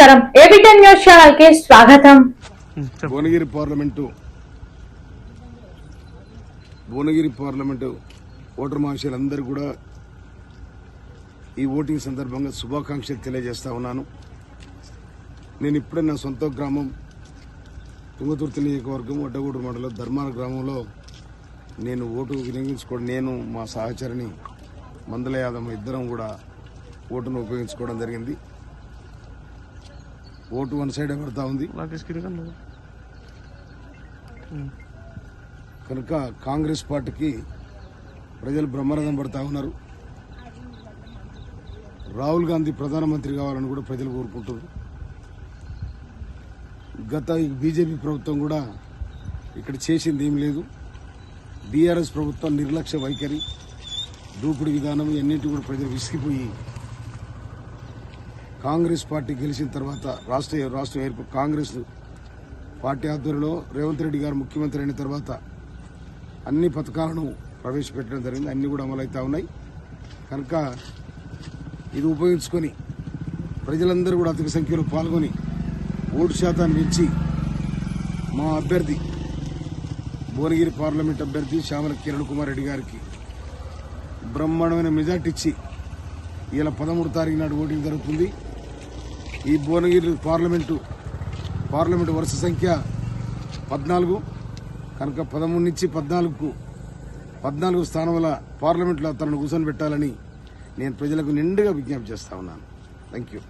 నమస్కారం. ఏబిటెన్ న్యూస్ ఛానల్కి స్వాగతం. Bhuvanagiri parliament Bhuvanagiri parliament voter మహాశయులందరూ కూడా ఈ ఓటింగ్ సందర్భంగా శుభాకాంక్షలు తెలియజేస్తా ఉన్నాను. నేను ఇప్పుడే నా సొంత గ్రామం తుంగతుర్తి నియోజకవర్గం అడ్డగూడు మండలం ధర్మాల గ్రామంలో నేను ఓటు వినియోగించుకోవడం నేను మా సహచరిని మందల యాదమ్మ ఇద్దరం కూడా ఓటును ఉపయోగించుకోవడం జరిగింది. ఓటు వన్ సైడ్ పడతా ఉంది. కనుక కాంగ్రెస్ పార్టీకి ప్రజలు బ్రహ్మరథం పడతా ఉన్నారు. రాహుల్ గాంధీ ప్రధానమంత్రి కావాలని కూడా ప్రజలు కోరుకుంటున్నారు. గత బీజేపీ ప్రభుత్వం కూడా ఇక్కడ చేసింది ఏం లేదు. బీఆర్ఎస్ ప్రభుత్వం నిర్లక్ష్య వైఖరి దూకుడు విధానం ఇవన్నింటి కూడా ప్రజలు విసిగిపోయి కాంగ్రెస్ పార్టీ గెలిచిన తర్వాత రాష్ట్ర రాష్ట్రం ఏర్ప కాంగ్రెస్ పార్టీ ఆధ్వర్యంలో రేవంత్ రెడ్డి గారు ముఖ్యమంత్రి అయిన తర్వాత అన్ని పథకాలను ప్రవేశపెట్టడం జరిగింది. అన్ని కూడా అమలవుతా ఉన్నాయి. కనుక ఇది ఉపయోగించుకొని ప్రజలందరూ కూడా అధిక సంఖ్యలో పాల్గొని ఓటు శాతాన్ని పెంచి మా అభ్యర్థి భువనగిరి పార్లమెంట్ అభ్యర్థి శ్యామల కిరణ్ కుమార్ రెడ్డి గారికి బ్రహ్మాండమైన మెజార్టీ ఇచ్చి ఇలా పదమూడు తారీఖు నాడు ఓటింగ్ జరుగుతుంది. ఈ భువనగిరి పార్లమెంటు పార్లమెంటు వరుస సంఖ్య పద్నాలుగు. కనుక పదమూడు నుంచి పద్నాలుగుకు పద్నాలుగు స్థానముల పార్లమెంట్లో తనను కూర్చొని పెట్టాలని నేను ప్రజలకు నిండుగా విజ్ఞప్తి చేస్తా ఉన్నాను. Thank you